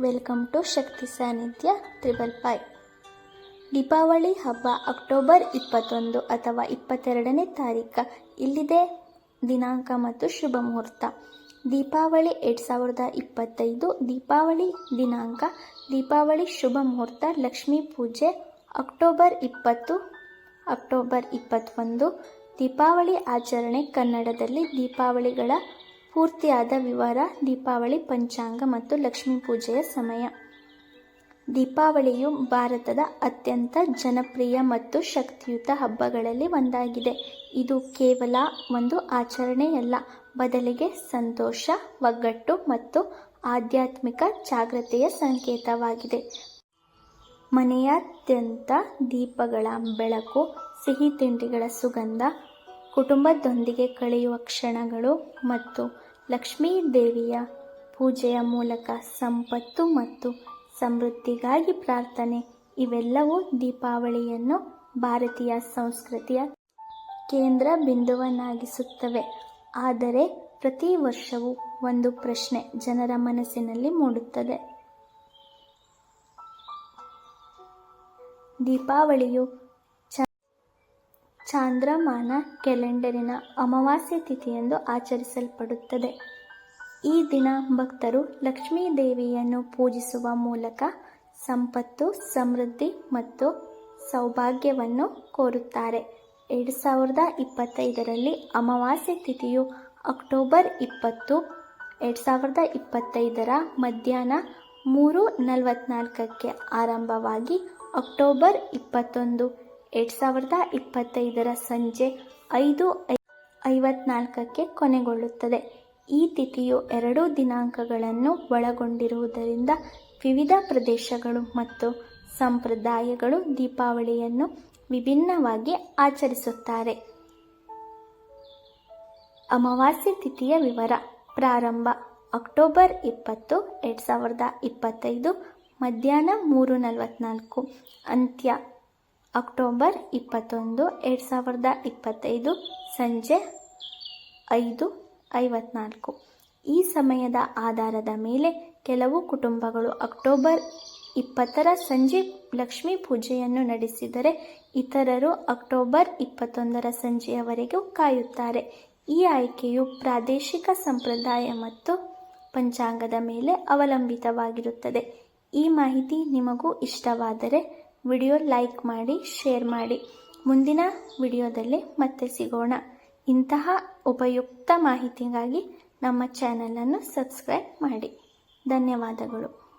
Welcome to ಶಕ್ತಿ ಸಾನ್ನಿಧ್ಯ triple five. Deepavali ಹಬ್ಬ October ಇಪ್ಪತ್ತೊಂದು ಅಥವಾ ಇಪ್ಪತ್ತೆರಡನೇ ತಾರೀಕು ಇಲ್ಲಿದೆ ದಿನಾಂಕ ಮತ್ತು ಶುಭ ಮುಹೂರ್ತ. ದೀಪಾವಳಿ ಎರಡು ಸಾವಿರದ ಇಪ್ಪತ್ತೈದು ದೀಪಾವಳಿ ದಿನಾಂಕ. ದೀಪಾವಳಿ ಶುಭ ಮುಹೂರ್ತ, ಲಕ್ಷ್ಮೀ ಪೂಜೆ ಅಕ್ಟೋಬರ್ ಇಪ್ಪತ್ತು, ಅಕ್ಟೋಬರ್ ಇಪ್ಪತ್ತೊಂದು. ದೀಪಾವಳಿ ಆಚರಣೆ ಕನ್ನಡದಲ್ಲಿ ದೀಪಾವಳಿಗಳ ಪೂರ್ತಿಯಾದ ವಿವರ ದೀಪಾವಳಿ, ಪಂಚಾಂಗ ಮತ್ತು ಲಕ್ಷ್ಮೀ ಪೂಜೆಯ ಸಮಯ. ದೀಪಾವಳಿಯು ಭಾರತದ ಅತ್ಯಂತ ಜನಪ್ರಿಯ ಮತ್ತು ಶಕ್ತಿಯುತ ಹಬ್ಬಗಳಲ್ಲಿ ಒಂದಾಗಿದೆ. ಇದು ಕೇವಲ ಒಂದು ಆಚರಣೆಯಲ್ಲ, ಬದಲಿಗೆ ಸಂತೋಷ, ಒಗ್ಗಟ್ಟು ಮತ್ತು ಆಧ್ಯಾತ್ಮಿಕ ಜಾಗೃತೆಯ ಸಂಕೇತವಾಗಿದೆ. ಮನೆಯಾದ್ಯಂತ ದೀಪಗಳ ಬೆಳಕು, ಸಿಹಿ ತಿಂಡಿಗಳ ಸುಗಂಧ, ಕುಟುಂಬದೊಂದಿಗೆ ಕಳೆಯುವ ಕ್ಷಣಗಳು ಮತ್ತು ಲಕ್ಷ್ಮೀ ದೇವಿಯ ಪೂಜೆಯ ಮೂಲಕ ಸಂಪತ್ತು ಮತ್ತು ಸಮೃದ್ಧಿಗಾಗಿ ಪ್ರಾರ್ಥನೆ, ಇವೆಲ್ಲವೂ ದೀಪಾವಳಿಯನ್ನು ಭಾರತೀಯ ಸಂಸ್ಕೃತಿಯ ಕೇಂದ್ರ ಬಿಂದುವನ್ನಾಗಿಸುತ್ತವೆ. ಆದರೆ ಪ್ರತಿ ವರ್ಷವೂ ಒಂದು ಪ್ರಶ್ನೆ ಜನರ ಮನಸ್ಸಿನಲ್ಲಿ ಮೂಡುತ್ತದೆ. ದೀಪಾವಳಿಯು ಚಾಂದ್ರಮಾನ ಕ್ಯಾಲೆಂಡರಿನ ಅಮಾವಾಸ್ಯೆ ತಿಥಿಯೆಂದು ಆಚರಿಸಲ್ಪಡುತ್ತದೆ. ಈ ದಿನ ಭಕ್ತರು ಲಕ್ಷ್ಮೀ ದೇವಿಯನ್ನು ಪೂಜಿಸುವ ಮೂಲಕ ಸಂಪತ್ತು, ಸಮೃದ್ಧಿ ಮತ್ತು ಸೌಭಾಗ್ಯವನ್ನು ಕೋರುತ್ತಾರೆ. ಎರಡು ಸಾವಿರದ ಇಪ್ಪತ್ತೈದರಲ್ಲಿ ಅಮಾವಾಸ್ಯೆ ತಿಥಿಯು ಅಕ್ಟೋಬರ್ ಇಪ್ಪತ್ತು, ಎರಡು ಸಾವಿರದ ಇಪ್ಪತ್ತೈದರ ಮಧ್ಯಾಹ್ನ ಮೂರು ನಲವತ್ನಾಲ್ಕಕ್ಕೆ ಆರಂಭವಾಗಿ ಅಕ್ಟೋಬರ್ ಇಪ್ಪತ್ತೊಂದು. ಎರಡು ಸಾವಿರದ ಇಪ್ಪತ್ತೈದರ ಸಂಜೆ ಐದು ಐವತ್ನಾಲ್ಕಕ್ಕೆ ಕೊನೆಗೊಳ್ಳುತ್ತದೆ. ಈ ತಿಥಿಯು ಎರಡು ದಿನಾಂಕಗಳನ್ನು ಒಳಗೊಂಡಿರುವುದರಿಂದ ವಿವಿಧ ಪ್ರದೇಶಗಳು ಮತ್ತು ಸಂಪ್ರದಾಯಗಳು ದೀಪಾವಳಿಯನ್ನು ವಿಭಿನ್ನವಾಗಿ ಆಚರಿಸುತ್ತಾರೆ. ಅಮಾವಾಸ್ಯೆ ತಿಥಿಯ ವಿವರ. ಪ್ರಾರಂಭ. ಅಕ್ಟೋಬರ್ ಇಪ್ಪತ್ತು, ಎರಡು ಸಾವಿರದ ಇಪ್ಪತ್ತೈದು ಮಧ್ಯಾಹ್ನ ಮೂರು ನಲವತ್ನಾಲ್ಕು. ಅಂತ್ಯ. ಅಕ್ಟೋಬರ್ ಇಪ್ಪತ್ತೊಂದು, ಎರಡು ಸಾವಿರದ ಇಪ್ಪತ್ತೈದು, ಸಂಜೆ ಐದು ಐವತ್ನಾಲ್ಕು. ಈ ಸಮಯದ ಆಧಾರದ ಮೇಲೆ ಕೆಲವು ಕುಟುಂಬಗಳು ಅಕ್ಟೋಬರ್ ಇಪ್ಪತ್ತರ ಸಂಜೆ ಲಕ್ಷ್ಮೀ ಪೂಜೆಯನ್ನು ನಡೆಸಿದರೆ ಇತರರು ಅಕ್ಟೋಬರ್ ಇಪ್ಪತ್ತೊಂದರ ಸಂಜೆಯವರೆಗೂ ಕಾಯುತ್ತಾರೆ. ಈ ಆಯ್ಕೆಯು ಪ್ರಾದೇಶಿಕ ಸಂಪ್ರದಾಯ ಮತ್ತು ಪಂಚಾಂಗದ ಮೇಲೆ ಅವಲಂಬಿತವಾಗಿರುತ್ತದೆ. ಈ ಮಾಹಿತಿ ನಿಮಗೂ ಇಷ್ಟವಾದರೆ ವಿಡಿಯೋ ಲೈಕ್ ಮಾಡಿ, ಶೇರ್ ಮಾಡಿ. ಮುಂದಿನ ವಿಡಿಯೋದಲ್ಲಿ ಮತ್ತೆ ಸಿಗೋಣ. ಇಂತಹ ಉಪಯುಕ್ತ ಮಾಹಿತಿಗಾಗಿ ನಮ್ಮ ಚಾನಲನ್ನು ಸಬ್ಸ್ಕ್ರೈಬ್ ಮಾಡಿ. ಧನ್ಯವಾದಗಳು.